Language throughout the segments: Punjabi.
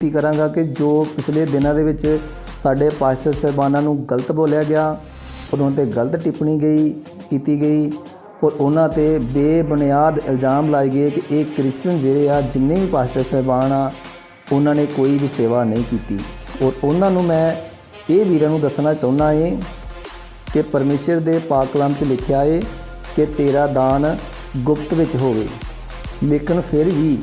ਬੇਨਤੀ ਕਰਾਂਗਾ ਕਿ ਜੋ ਪਿਛਲੇ ਦਿਨਾਂ ਦੇ ਵਿੱਚ ਸਾਡੇ ਪਾਸਟਰ ਸਾਹਿਬਾਨਾਂ ਨੂੰ ਗਲਤ ਬੋਲਿਆ ਗਿਆ, ਉਹਨਾਂ ਤੇ ਗਲਤ ਟਿੱਪਣੀ ਗਈ, ਕੀਤੀ ਗਈ ਔਰ ਉਹਨਾਂ ਤੇ ਬੇਬੁਨਿਆਦ ਇਲਜ਼ਾਮ ਲਾਏ ਗਏ ਕਿ ਇਹ ਕ੍ਰਿਸਚੀਅਨ ਜਿਹੜੇ ਆ, ਜਿੰਨੇ ਵੀ ਪਾਸਟਰ ਸਾਹਿਬਾਨ ਆ, ਉਹਨਾਂ ਨੇ ਕੋਈ ਵੀ ਸੇਵਾ ਨਹੀਂ ਕੀਤੀ। ਔਰ ਉਹਨਾਂ ਨੂੰ ਮੈਂ ਇਹ ਵੀਰਾਂ ਨੂੰ ਦੱਸਣਾ ਚਾਹੁੰਦਾ ਏ ਕਿ ਪਰਮੇਸ਼ਰ ਦੇ ਪਾਕ ਕਲਾਮ 'ਚ ਲਿਖਿਆ ਏ ਕਿ ਤੇਰਾ ਦਾਨ ਗੁਪਤ ਵਿੱਚ ਹੋਵੇ। ਲੇਕਿਨ ਫਿਰ ਵੀ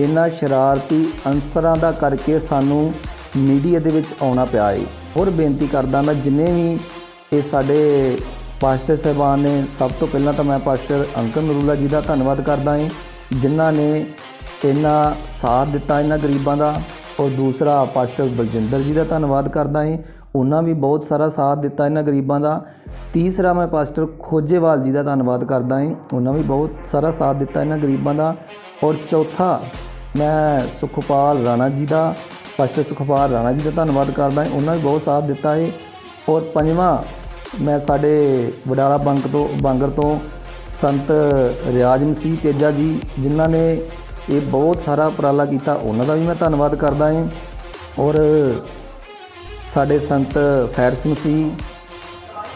ਇਹਨਾਂ ਸ਼ਰਾਰਤੀ ਅਨਸਰਾਂ ਦਾ ਕਰਕੇ ਸਾਨੂੰ ਮੀਡੀਆ ਦੇ ਵਿੱਚ ਆਉਣਾ ਪਿਆ ਏ। ਹੋਰ ਬੇਨਤੀ ਕਰਦਾ ਮੈਂ, ਜਿੰਨੇ ਵੀ ਇਹ ਸਾਡੇ ਪਾਸਟਰ ਸਾਹਿਬਾਨ ਨੇ, ਸਭ ਤੋਂ ਪਹਿਲਾਂ ਤਾਂ ਮੈਂ ਪਾਸਟਰ ਅੰਕਲ ਨਰੂਲਾ ਜੀ ਦਾ ਧੰਨਵਾਦ ਕਰਦਾ ਏ, ਜਿਨ੍ਹਾਂ ਨੇ ਇਹਨਾਂ ਸਾਥ ਦਿੱਤਾ ਇਹਨਾਂ ਗਰੀਬਾਂ ਦਾ। ਔਰ ਦੂਸਰਾ ਪਾਸਟਰ ਬਲਜਿੰਦਰ ਜੀ ਦਾ ਧੰਨਵਾਦ ਕਰਦਾ ਏ, ਉਹਨਾਂ ਵੀ ਬਹੁਤ ਸਾਰਾ ਸਾਥ ਦਿੱਤਾ ਇਹਨਾਂ ਗਰੀਬਾਂ ਦਾ। ਤੀਸਰਾ ਮੈਂ ਪਾਸਟਰ ਖੋਜੇਵਾਲ ਜੀ ਦਾ ਧੰਨਵਾਦ ਕਰਦਾ ਹਾਂ ਉਹਨਾਂ ਵੀ ਬਹੁਤ ਸਾਰਾ ਸਾਥ ਦਿੱਤਾ ਇਹਨਾਂ ਗਰੀਬਾਂ ਦਾ। ਔਰ ਚੌਥਾ ਮੈਂ ਸੁਖਪਾਲ ਰਾਣਾ ਜੀ ਦਾ, ਪਾਸਟਰ ਸੁਖਪਾਲ ਰਾਣਾ ਜੀ ਦਾ ਧੰਨਵਾਦ ਕਰਦਾ ਹਾਂ। ਉਹਨਾਂ ਵੀ ਬਹੁਤ ਸਾਥ ਦਿੱਤਾ ਹੈ ਔਰ ਪੰਜਵਾਂ, ਮੈਂ ਸਾਡੇ ਵਡਾਲਾ ਬੰਕ ਤੋਂ, ਬਾਂਗਰ ਤੋਂ ਸੰਤ ਰਿਆਜ ਮਸੀਹ ਤੇਜਾ ਜੀ, ਜਿਨ੍ਹਾਂ ਨੇ ਇਹ ਬਹੁਤ ਸਾਰਾ ਉਪਰਾਲਾ ਕੀਤਾ, ਉਹਨਾਂ ਦਾ ਵੀ ਮੈਂ ਧੰਨਵਾਦ ਕਰਦਾ ਹਾਂ। ਔਰ ਸਾਡੇ ਸੰਤ ਫੈਰਸ ਮਸੀਹ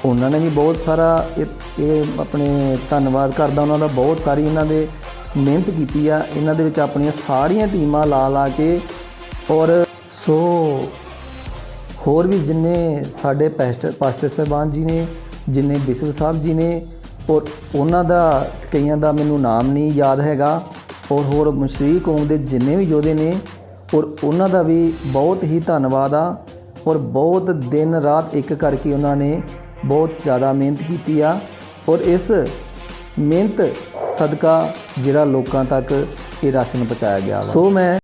ਉਹਨਾਂ ਨੇ ਵੀ ਬਹੁਤ ਸਾਰਾ ਇਹ ਇਹ ਆਪਣੇ ਧੰਨਵਾਦ ਕਰਦਾ। ਉਹਨਾਂ ਦਾ ਬਹੁਤ ਸਾਰੀ ਇਹਨਾਂ ਦੇ ਮਿਹਨਤ ਕੀਤੀ ਆ, ਇਹਨਾਂ ਦੇ ਵਿੱਚ ਆਪਣੀਆਂ ਸਾਰੀਆਂ ਟੀਮਾਂ ਲਾ ਲਾ ਕੇ ਔਰ ਸੋ ਹੋਰ ਵੀ ਜਿੰਨੇ ਸਾਡੇ ਪਾਸਟਰ ਪਾਸਟਰ ਸਾਹਿਬਾਨ ਜੀ ਨੇ, ਜਿੰਨੇ ਬਿਸ਼ਪ ਸਾਹਿਬ ਜੀ ਨੇ, ਔਰ ਉਹਨਾਂ ਦਾ, ਕਈਆਂ ਦਾ ਮੈਨੂੰ ਨਾਮ ਨਹੀਂ ਯਾਦ ਹੈਗਾ, ਔਰ ਹੋਰ ਮਸ਼ਰੀ ਕੌਮ ਦੇ ਜਿੰਨੇ ਵੀ ਯੋਧੇ ਨੇ, ਔਰ ਉਹਨਾਂ ਦਾ ਵੀ ਬਹੁਤ ਹੀ ਧੰਨਵਾਦ ਆ, ਔਰ ਬਹੁਤ ਦਿਨ ਰਾਤ ਇੱਕ ਕਰਕੇ ਉਹਨਾਂ ਨੇ ਬਹੁਤ ਜ਼ਿਆਦਾ ਮਿਹਨਤ ਕੀਤੀ ਆ, ਔਰ ਇਸ ਮਿਹਨਤ ਸਦਕਾ ਜਿਹੜਾ ਲੋਕਾਂ ਤੱਕ ਇਹ ਰਾਸ਼ਨ ਪਹੁੰਚਾਇਆ ਗਿਆ ਸੋ ਮੈਂ